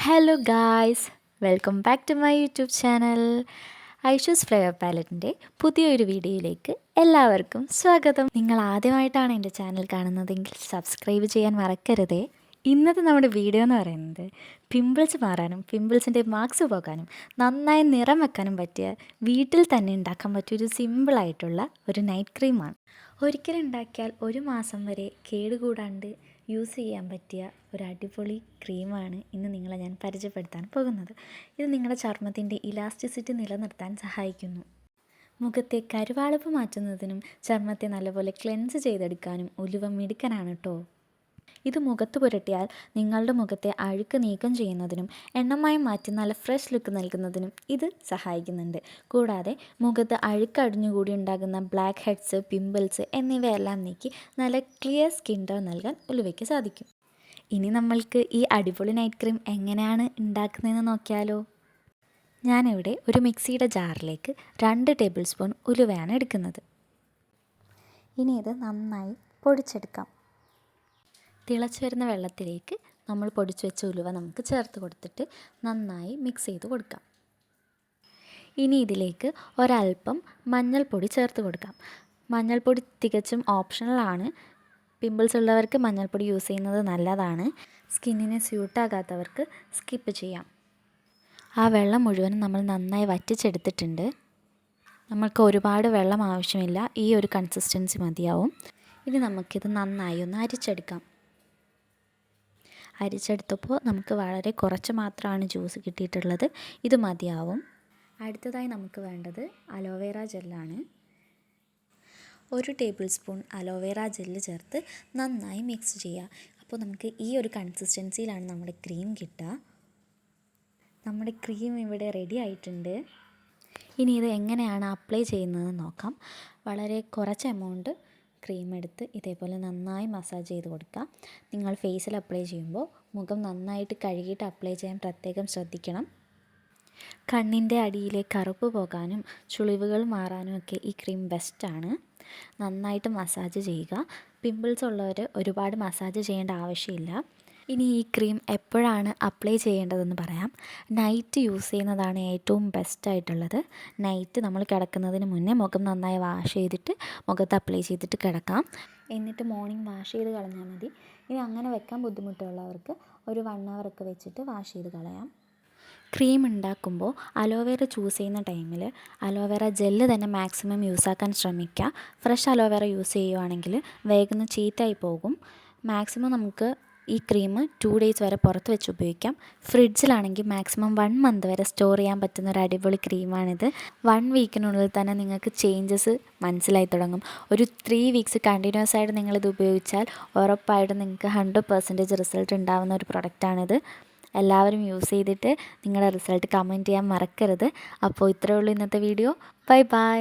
Hello guys welcome back to my YouTube channel Aishu's flavour പാലറ്റിന്റെ പുതിയൊരു വീഡിയോയിലേക്ക് എല്ലാവർക്കും സ്വാഗതം. നിങ്ങൾ ആദ്യമായിട്ടാണ് എന്റെ ചാനൽ കാണുന്നതെങ്കിൽ സബ്സ്ക്രൈബ് ചെയ്യാൻ മറക്കരുതേ. ഇന്നത്തെ നമ്മുടെ വീഡിയോ എന്ന് പറയുന്നത് പിമ്പിൾസ് മാറാനും പിമ്പിൾസിന്റെ മാർക്സ് പോകാനും നന്നായി നിറം വെക്കാനും പറ്റിയ വീട്ടിൽ തന്നെ ഉണ്ടാക്കാൻ പറ്റിയ ഒരു സിമ്പിളായിട്ടുള്ള ഒരു നൈറ്റ് ക്രീമാണ് ഒരിക്കലും ഉണ്ടാക്കിയാൽ ഒരു മാസം വരെ കേടുകൂടാണ്ട് യൂസ് ചെയ്യാൻ പറ്റിയ ഒരു അടിപൊളി ക്രീമാണ് ഇന്ന് നിങ്ങളെ ഞാൻ പരിചയപ്പെടുത്താൻ പോകുന്നത്. ഇത് നിങ്ങളുടെ ചർമ്മത്തിന്റെ ഇലാസ്റ്റിസിറ്റി നിലനിർത്താൻ സഹായിക്കുന്നു. മുഖത്തെ കരുവാളപ്പ് മാറ്റുന്നതിനും ചർമ്മത്തെ നല്ലപോലെ ക്ലെൻസ് ചെയ്തെടുക്കാനും ഉലുവ മിടുക്കനാണ് കേട്ടോ ഇത് മുഖത്ത് പുരട്ടിയാൽ നിങ്ങളുടെ മുഖത്തെ അഴുക്ക് നീക്കം ചെയ്യുന്നതിനും എണ്ണമയം മാറ്റി നല്ല ഫ്രഷ് ലുക്ക് നൽകുന്നതിനും ഇത് സഹായിക്കുന്നുണ്ട്. കൂടാതെ മുഖത്ത് അഴുക്കടിഞ്ഞുകൂടി ഉണ്ടാകുന്ന ബ്ലാക്ക് ഹെഡ്സ് പിമ്പിൾസ് എന്നിവയെല്ലാം നീക്കി നല്ല ക്ലിയർ സ്കിൻ ടോൺ നൽകാൻ ഉലുവയ്ക്ക് സാധിക്കും. ഇനി നമ്മൾക്ക് ഈ അടിപൊളി നൈറ്റ് ക്രീം എങ്ങനെയാണ് ഉണ്ടാക്കുന്നതെന്ന് നോക്കിയാലോ? ഞാനിവിടെ ഒരു മിക്സിയുടെ ജാറിലേക്ക് രണ്ട് ടേബിൾ സ്പൂൺ ഉലുവയാണ് എടുക്കുന്നത്. ഇനി ഇത് നന്നായി പൊടിച്ചെടുക്കാം. തിളച്ച് വരുന്ന വെള്ളത്തിലേക്ക് നമ്മൾ പൊടിച്ചു വെച്ച ഉലുവ നമുക്ക് ചേർത്ത് കൊടുത്തിട്ട് നന്നായി മിക്സ് ചെയ്ത് കൊടുക്കാം. ഇനി ഇതിലേക്ക് ഒരൽപ്പം മഞ്ഞൾപ്പൊടി ചേർത്ത് കൊടുക്കാം. മഞ്ഞൾപ്പൊടി തികച്ചും ഓപ്ഷണലാണ് പിമ്പിൾസ് ഉള്ളവർക്ക് മഞ്ഞൾപ്പൊടി യൂസ് ചെയ്യുന്നത് നല്ലതാണ്. സ്കിന്നിനെ സ്യൂട്ടാകാത്തവർക്ക് സ്കിപ്പ് ചെയ്യാം. ആ വെള്ളം മുഴുവനും നമ്മൾ നന്നായി വറ്റിച്ചെടുത്തിട്ടുണ്ട്. നമ്മൾക്ക് ഒരുപാട് വെള്ളം ആവശ്യമില്ല. ഈ ഒരു കൺസിസ്റ്റൻസി മതിയാവും. ഇനി നമുക്കിത് നന്നായി ഒന്ന് അരിച്ചെടുക്കാം. അരിച്ചെടുത്തപ്പോൾ നമുക്ക് വളരെ കുറച്ച് മാത്രമാണ് ജ്യൂസ് കിട്ടിയിട്ടുള്ളത്. ഇത് മതിയാവും. അടുത്തതായി നമുക്ക് വേണ്ടത് അലോവേറ ജെല്ലാണ്. ഒരു ടേബിൾ സ്പൂൺ അലോവേറ ജെല്ല് ചേർത്ത് നന്നായി മിക്സ് ചെയ്യുക. അപ്പോൾ നമുക്ക് ഈ ഒരു കൺസിസ്റ്റൻസിയിലാണ് നമ്മുടെ ക്രീം കിട്ടുക. നമ്മുടെ ക്രീം ഇവിടെ റെഡി ആയിട്ടുണ്ട്. ഇനി ഇത് എങ്ങനെയാണ് അപ്ലൈ ചെയ്യുന്നത് നോക്കാം. വളരെ കുറച്ച് എമൗണ്ട് ക്രീം എടുത്ത് ഇതേപോലെ നന്നായി മസാജ് ചെയ്ത് കൊടുക്കുക നിങ്ങൾ ഫേസിൽ അപ്ലൈ ചെയ്യുമ്പോൾ മുഖം നന്നായിട്ട് കഴുകിയിട്ട് അപ്ലൈ ചെയ്യാൻ പ്രത്യേകം ശ്രദ്ധിക്കണം. കണ്ണിന്റെ അടിയിലെ കറുപ്പ് പോകാനും ചുളിവുകൾ മാറാനും ഒക്കെ ഈ ക്രീം ബെസ്റ്റാണ് നന്നായിട്ട് മസാജ് ചെയ്യുക. പിമ്പിൾസ് ഉള്ളവർ ഒരുപാട് മസാജ് ചെയ്യേണ്ട ആവശ്യമില്ല. ഇനി ഈ ക്രീം എപ്പോഴാണ് അപ്ലൈ ചെയ്യേണ്ടതെന്ന് പറയാം. നൈറ്റ് യൂസ് ചെയ്യുന്നതാണ് ഏറ്റവും ബെസ്റ്റ് ആയിട്ടുള്ളത്. നൈറ്റ് നമ്മൾ കിടക്കുന്നതിന് മുന്നേ മുഖം നന്നായി വാഷ് ചെയ്തിട്ട് മുഖത്ത് അപ്ലൈ ചെയ്തിട്ട് കിടക്കാം. എന്നിട്ട് മോർണിംഗ് വാഷ് ചെയ്ത് കളഞ്ഞാൽ മതി. ഇനി അങ്ങനെ വെക്കാൻ ബുദ്ധിമുട്ടുള്ളവർക്ക് ഒരു വൺ ഒക്കെ വെച്ചിട്ട് വാഷ് ചെയ്ത് കളയാം. ക്രീം ഉണ്ടാക്കുമ്പോൾ അലോവേറ ചൂസ് ചെയ്യുന്ന ടൈമിൽ അലോവേറ ജെല്ല് തന്നെ മാക്സിമം യൂസാക്കാൻ ശ്രമിക്കുക. ഫ്രഷ് അലോവേറ യൂസ് ചെയ്യുവാണെങ്കിൽ വേഗം ചീത്തായി പോകും. മാക്സിമം നമുക്ക് ഈ ക്രീം ടു ഡേയ്സ് വരെ പുറത്ത് വെച്ച് ഉപയോഗിക്കാം. ഫ്രിഡ്ജിലാണെങ്കിൽ മാക്സിമം വൺ മന്ത് വരെ സ്റ്റോർ ചെയ്യാൻ പറ്റുന്ന ഒരു അടിപൊളി ക്രീമാണിത്. വൺ വീക്കിനുള്ളിൽ തന്നെ നിങ്ങൾക്ക് ചേഞ്ചസ് മനസ്സിലായി തുടങ്ങും. ഒരു ത്രീ വീക്സ് കണ്ടിന്യൂസ് ആയിട്ട് നിങ്ങളിത് ഉപയോഗിച്ചാൽ ഉറപ്പായിട്ടും നിങ്ങൾക്ക് ഹൺഡ്രഡ് പെർസെന്റേജ് റിസൾട്ട് ഉണ്ടാകുന്ന ഒരു പ്രൊഡക്റ്റാണിത് എല്ലാവരും യൂസ് ചെയ്തിട്ട് നിങ്ങളുടെ റിസൾട്ട് കമന്റ് ചെയ്യാൻ മറക്കരുത്. അപ്പോൾ ഇത്രയേ ഉള്ളൂ ഇന്നത്തെ വീഡിയോ ബൈ ബൈ